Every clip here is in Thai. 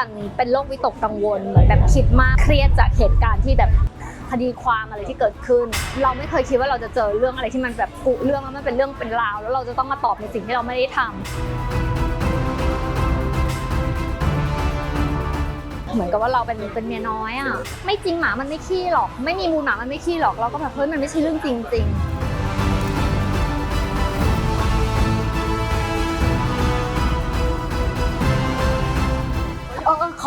จันเป็นโรควิตกกังวลเหมือนแบบคิดมากเครียดจากเหตุการณ์ที่แบบคดีความอะไรที่เกิดขึ้น เราไม่เคยคิดว่าเราจะเจอเรื่องอะไรที่มันแบบกุเรื่องแล้วมันเป็นเรื่องเป็นราว แล้วเราจะต้องมาตอบในสิ่งที่เราไม่ได้ทำเหมือนกับว่าเราเป็นเป็นเมียน้อยอะ ไม่จริงหมามันไม่ขี้หรอก ไม่มีมูลหมามันไม่ขี้หรอก เราก็แบบเฮ้ยมันไม่ใช่เรื่องจริงๆเอ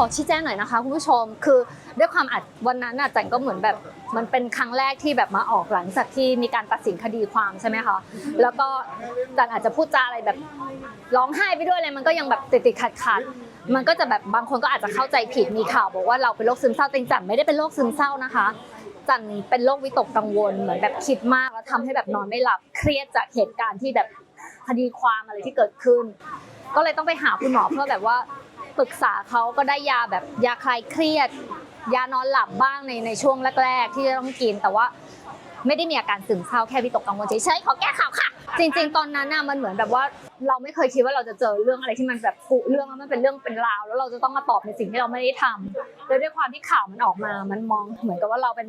อเออขอชี้แจงหน่อยนะคะคุณผู้ชมคือด้วยความอัดวันนั้นน่ะจันก็เหมือนแบบมันเป็นครั้งแรกที่แบบมาออกหลังจากที่มีการตัดสินคดีความใช่ไหมคะแล้วก็จันอาจจะพูดจาอะไรแบบร้องไห้ไปด้วยอะไรมันก็ยังแบบติดติดขัดขัดมันก็จะแบบบางคนก็อาจจะเข้าใจผิดมีข่าวบอกว่าเราเป็นโรคซึมเศร้าแต่จริงจันไม่ได้เป็นโรคซึมเศร้านะคะจันเป็นโรควิตกกังวลเหมือนแบบคิดมากแล้วทำให้แบบนอนไม่หลับเครียดจากเหตุการณ์ที่แบบคดีความอะไรที่เกิดขึ้น ก็เลยต้องไปหาคุณหมอเพื่อแบบว่า ปรึกษาเขาก็ได้ยาแบบยาคลายเครียด ยานอนหลับบ้างในในช่วงแรก ๆ ที่จะต้องกินแต่ว่าไม่ได้มีอาการซึมเศร้าแค่วิตกกังวลเฉยๆขอแก้ข่าวค่ะ จริง ๆ ตอนนั้นน่ะมันเหมือนแบบว่าเราไม่เคยคิดว่าเราจะเจอเรื่องอะไรที่มันแบบกุเรื่องแล้วมันเป็นเรื่องเป็นราว แล้วเราจะต้องมาตอบในสิ่งที่เราไม่ได้ทำแล้วด้วยความที่ข่าวมันออกมา มันมองเหมือนกับว่าเราเป็น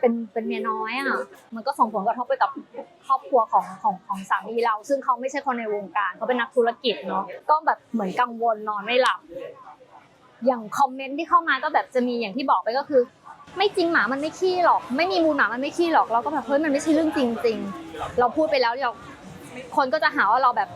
เป็นเป็นเมียน้อยอะมันก็ส่งผลกระทบไปกับครอบครัวของของของสามีเรา ซึ่งเขาไม่ใช่คนในวงการเขาเป็นนักธุรกิจเนาะก็แบบเหมือนกังวลนอนไม่หลับ อย่างคอมเมนต์ที่เข้ามาก็แบบจะมีอย่างที่บอกไปก็คือไม่จริงหมามันไม่ขี้หรอก ไม่มีมูลหมามันไม่ขี้หรอกเราก็แบบเฮ้ยมันไม่ใช่เรื่องจริงๆเราพูดไปแล้วเรา คนก็จะหาว่าเราแบบ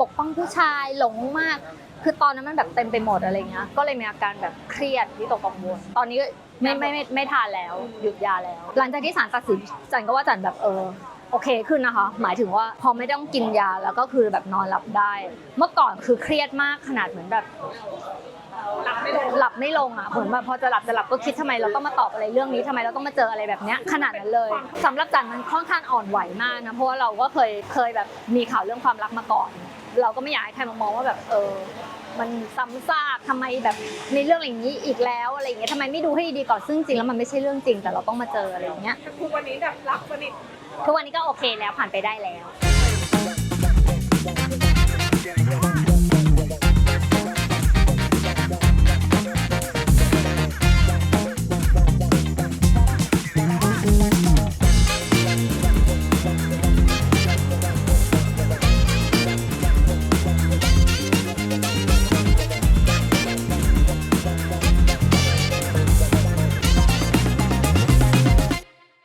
ปกป้องผู้ชายหลงมาก คือตอนนั้นมันแบบเต็มไปหมดอะไรเงี้ย ก็เลยมีอาการแบบเครียดวิตกกังวล ตอนนี้ไม่ไม่ไม่ไม่ทานแล้วหยุดยาแล้ว หลังจากที่ศาลตัดสินจันก็ว่าจันแบบเออโอเคขึ้นนะคะ หมายถึงว่าพอไม่ต้องกินยาแล้วก็คือแบบนอนหลับได้ เมื่อก่อนคือเครียดมากขนาดเหมือนแบบ หลับไม่ลงหลับไม่ลงอะเหมือนแบบพอจะหลับจะหลับก็คิดทำไมเราต้องมาตอบอะไรเรื่องนี้ทำไมเราต้องมาเจออะไรแบบเนี้ยขนาดนั้นเลยสำหรับจันมันค่อนข้างอ่อนไหวมากนะเพราะว่าเราก็เคยเคยแบบมีข่าวเรื่องความรักมาก่อน เราก็ไม่อยากให้ใครมามองว่าแบบเออมันซ้ำซากทำไมแบบในเรื่องอย่างนี้อีกแล้วอะไรอย่างเงี้ยทำไมไม่ดูให้ดีก่อนซึ่งจริงแล้วมันไม่ใช่เรื่องจริงแต่เราต้องมาเจออะไรอย่างเงี้ยทุกวันนี้แบบรักสนิททุกวันนี้ก็โอเคแล้วผ่านไปได้แล้ว